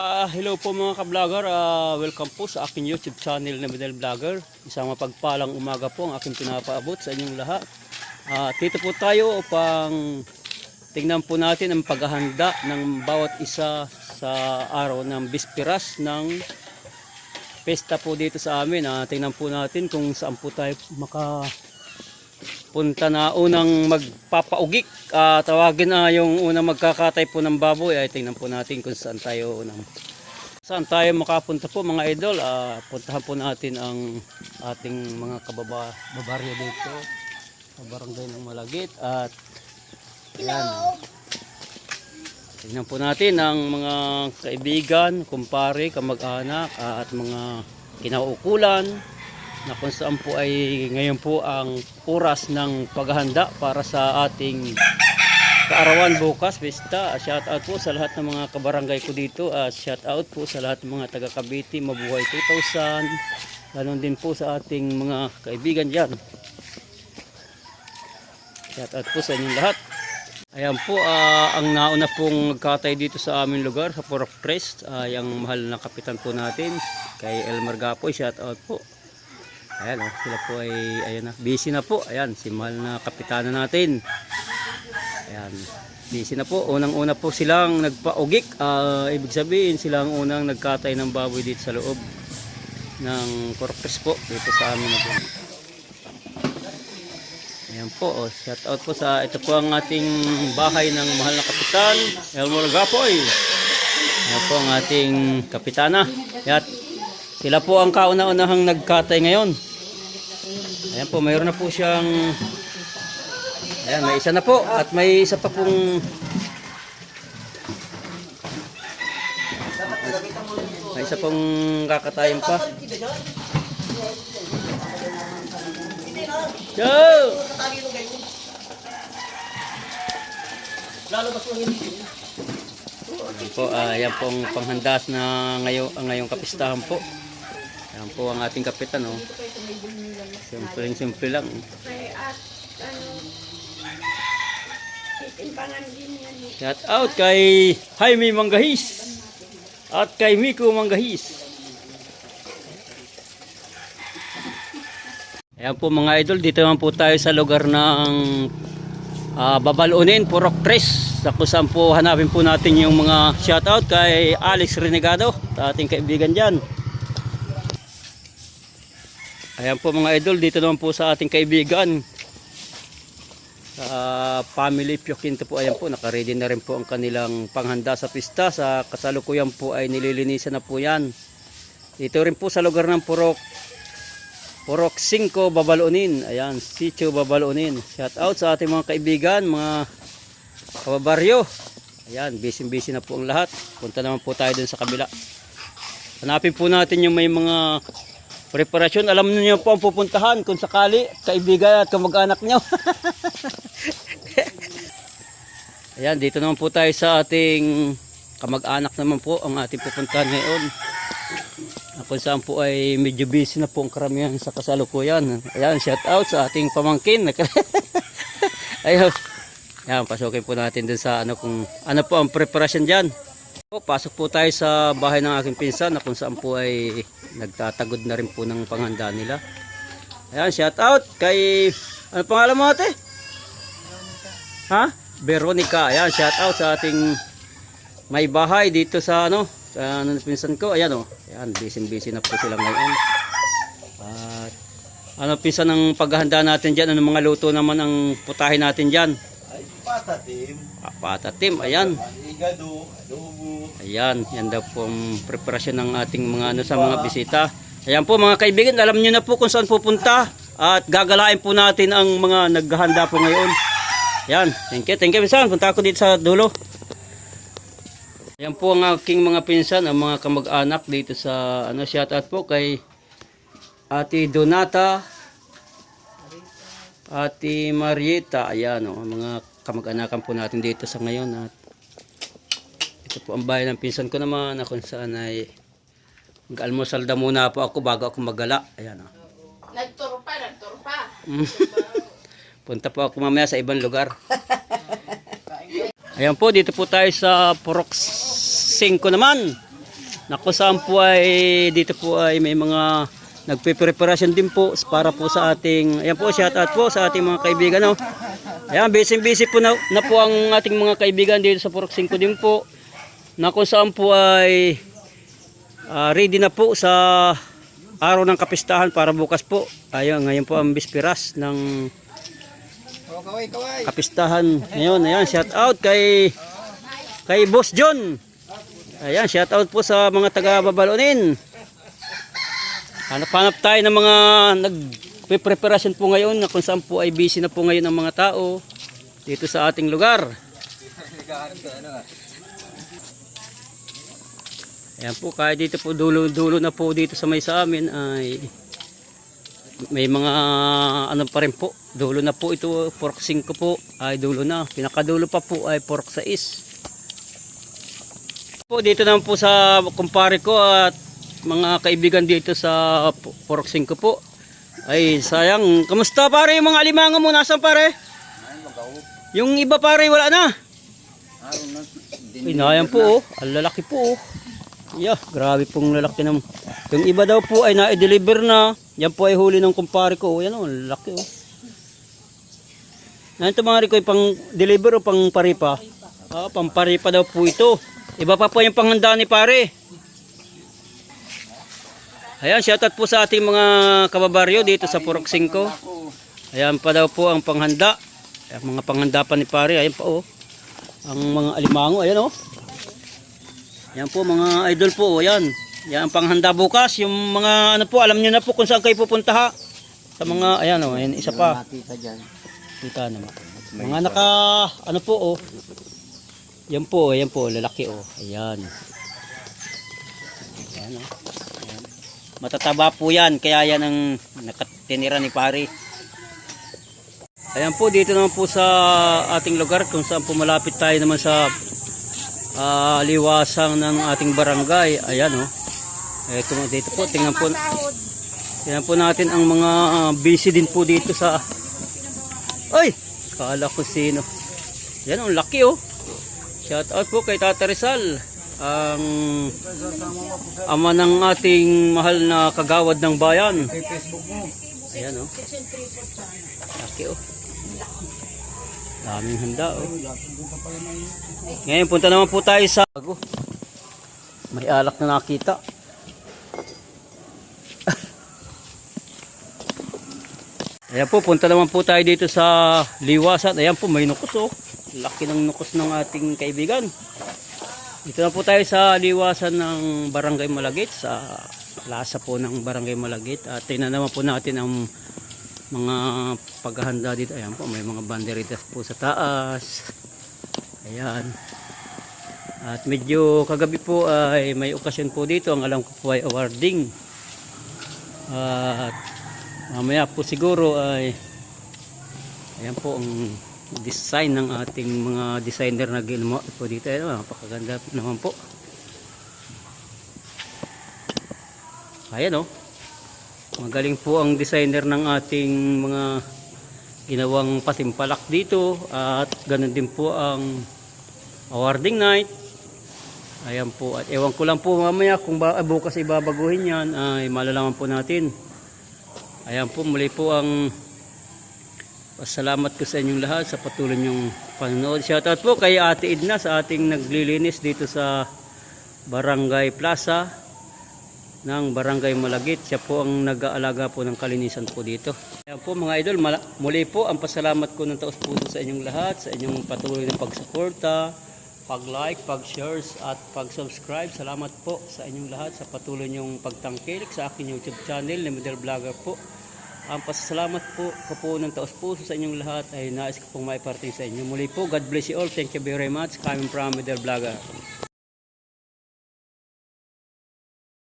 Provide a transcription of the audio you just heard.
Ah, hello po mga ka-vlogger. Ah, welcome po sa aking YouTube channel na Midel Vlogger. Isang mapagpalang umaga po ang aking pinapaabot sa inyong lahat. Ah, dito po tayo upang tingnan po natin ang paghahanda ng bawat isa sa araw ng bispiras ng pesta po dito sa amin. Ah, tingnan po natin kung saan po tayo maka punta na unang magpapaugik. Ah, tawagin na yung unang magkakatay po ng baboy. Ay tingnan po natin kung saan tayo unang saan tayo makapunta po mga idol. Ah, puntahan po natin ang ating mga kababa babaryo dito sa barangay ng Malagit at Hello. Tingnan po natin ang mga kaibigan, kumpare, kamag-anak ah, at mga kinauukulan na kung saan po ay ngayon po ang oras ng paghahanda para sa ating kaarawan bukas, Vista. Shout out po sa lahat ng mga kabarangay ko dito. At shout out po sa lahat ng mga taga Cavite, Mabuhay 2000. Ganon din po sa ating mga kaibigan dyan. Shout out po sa inyong lahat. Ayan po, ah, ang nauna pong nagkatay dito sa aming lugar, sa Porok Crest, ay ang mahal na kapitan po natin, kay Elmer Gapoy, shout out po. Ayan oh, sila po ay, ayan na, busy na po, ayan, si mahal na kapitana natin. Ayan, busy na po, unang-una po silang nagpaugik, ah, ibig sabihin silang unang nagkatay ng baboy dito sa loob ng Crest po, dito sa amin na po. Ayan po, oh, shout out po sa ito po ang ating bahay ng mahal na kapitan, Elmer Gapoy. Ayan po ang ating kapitana. At sila po ang kauna-unahang nagkatay ngayon. Ayan po, mayroon na po siyang Ayan, may isa na po at may isa pa pong may isa pong kakatayin pa. Go! Ayan po, ah, yan pong panghandas na ngayon, ngayong kapistahan po. Yan po ang ating kapitan, oh. Simple, simple lang. Kay at ano, titimbangan din yan. eh. Shout out kay Jaime Manggahis at kay Miko Manggahis. Ayan po mga idol, dito naman po tayo sa lugar ng ah, Babalunin, Purok Tres. Sa kung saan po hanapin po natin yung mga shoutout kay Alex Renegado, ating kaibigan dyan. Ayan po mga idol, dito naman po sa ating kaibigan. Sa family Piokinto po, ayan po, nakaready na rin po ang kanilang panghanda sa pista. Sa kasalukuyan po ay nililinisan na po yan. Dito rin po sa lugar ng Purok Purok 5 Babalunin. Ayan, Sitio Babalunin. Shout out sa ating mga kaibigan, mga kababaryo. Ayan, busy-busy na po ang lahat. Punta naman po tayo dun sa kabila. Hanapin po natin yung may mga preparasyon. Alam niyo po ang pupuntahan kung sakali, kaibigan at kamag-anak niyo. Ayan, dito naman po tayo sa ating kamag-anak naman po ang ating pupuntahan ngayon. Kung saan po ay medyo busy na po ang karamihan sa kasalukuyan. Ayan, shout out sa ating pamangkin. Ayun. Ayan, pasukin po natin dun sa ano kung ano po ang preparasyon dyan. Po, pasok po tayo sa bahay ng aking pinsan na kung saan po ay nagtatagod na rin po ng panghanda nila. Ayan, shout out kay ano pangalan mo ate? Ha? Veronica. Ayan, shout out sa ating may bahay dito sa ano, sa ano, pinsan ko. Ayan oh. Ayan, busy-busy na po sila ngayon. At ano pinsan ng paghahanda natin diyan? Ano mga luto naman ang putahin natin diyan? Patatim, Patatim, ayan. igado, adobo. Ayan, yan daw po ang preparasyon ng ating mga ano sa mga bisita. Ayan po mga kaibigan, alam niyo na po kung saan pupunta at gagalain po natin ang mga naghahanda po ngayon. Ayan, thank you, thank you pinsan. Punta ako dito sa dulo. Ayan po ang aking mga pinsan, ang mga kamag-anak dito sa ano shoutout po kay Ate Donata, Ate Marieta, ayan o, mga kamag-anakan po natin dito sa ngayon at ito po ang bahay ng pinsan ko naman na kung saan ay mag-almusal na muna po ako bago ako magala. Ayan o. Nagturo pa, nagturo pa. Punta po ako mamaya sa ibang lugar. Ayan po, dito po tayo sa Purok 5 naman. na kung saan po ay dito po ay may mga nagpe-preparation din po para po sa ating ayan po shout out po sa ating mga kaibigan no. Ayan busy busy po na, na po ang ating mga kaibigan dito sa Purok 5 din po na kung saan po ay ah, ready na po sa araw ng kapistahan para bukas po. Ayun, ngayon po ang bisperas ng kapistahan ngayon. Ayan, shout out kay kay Boss John. Ayan, shout out po sa mga taga Babalonin. Hanap-hanap tayo ng mga nag-preparation po ngayon na kung saan po ay busy na po ngayon ang mga tao dito sa ating lugar. Ayan po, kaya dito po dulo-dulo na po dito sa may sa amin ay may mga ano pa rin po. Dulo na po ito, pork 5 po ay dulo na. Pinakadulo pa po ay pork 6. Po dito naman po sa kumpare ko at mga kaibigan dito sa pork 5 po. Ay sayang, kamusta pare yung mga alimango mo nasaan pare? Yung iba pare wala na. Ay, nayan po oh. Ang lalaki po oh. Yeah, grabe pong lalaki ng... Yung iba daw po ay na-deliver na. Yan po ay huli ng kumpare ko. Oh, yan oh, lalaki oh. Yan ito mga rikoy, pang deliver o pang paripa? Ah, pang paripa daw po ito. Iba pa po yung panghanda ni pare. Ayan, shoutout po sa ating mga kababaryo dito sa Purok 5. Ayan pa daw po ang panghanda. Ayan, mga panghanda pa ni pare. Ayan pa oh. Ang mga alimango, ayan oh. Yan po mga idol po, oh, yan. Yan ang panghanda bukas, yung mga ano po, alam niyo na po kung saan kayo pupunta ha. Sa mga, ayan oh, ayan, isa pa. Kita naman. Mga naka, ano po oh. Yan po, ayan po, lalaki oh. Ayan. Ayan oh. Matataba po yan, kaya yan ang nakatinira ni pare. Ayan po, dito naman po sa ating lugar kung saan po malapit tayo naman sa ah, liwasang ng ating barangay. Ayan oh. Ito dito po, tingnan po. Tingnan po natin ang mga busy din po dito sa Ay! Kala ko sino. Yan ang laki oh. Shout out po kay Tata Rizal. Ang ama ng ating mahal na kagawad ng bayan. Ayan oh. Laki oh. Daming handa oh. Ngayon punta naman po tayo sa Bago. May alak na nakita. Ayan po, punta naman po tayo dito sa liwasan. Ayan po, may nukos oh. Laki ng nukos ng ating kaibigan. Dito na po tayo sa liwasan ng Barangay Malagit, sa lasa po ng Barangay Malagit. At tingnan naman po natin ang mga paghahanda dito. Ayan po, may mga banderitas po sa taas. Ayan. At medyo kagabi po ay may okasyon po dito. Ang alam ko po ay awarding. At mamaya po siguro ay ayan po ang design ng ating mga designer na ginawa po dito. Ayan, napakaganda naman po. Ayan o. Magaling po ang designer ng ating mga ginawang patimpalak dito at ganun din po ang awarding night. Ayan po. At ewan ko lang po mamaya kung ba, ah, bukas ibabaguhin yan ay malalaman po natin. Ayan po muli po ang pasalamat ko sa inyong lahat sa patuloy niyong panonood. Shoutout po kay Ate Edna sa ating naglilinis dito sa Barangay Plaza ng Barangay Malagit. Siya po ang nag-aalaga po ng kalinisan po dito. Ayan po mga idol, muli po ang pasalamat ko ng taos puso sa inyong lahat, sa inyong patuloy na pagsuporta, pag-like, pag-shares at pag-subscribe. Salamat po sa inyong lahat sa patuloy niyong pagtangkilik sa aking YouTube channel na Middle Vlogger po. Ang pasasalamat po ko po ng taos puso sa inyong lahat ay nais ko pong maiparting sa inyo. Muli po, God bless you all. Thank you very much. Coming from Middle Vlogger.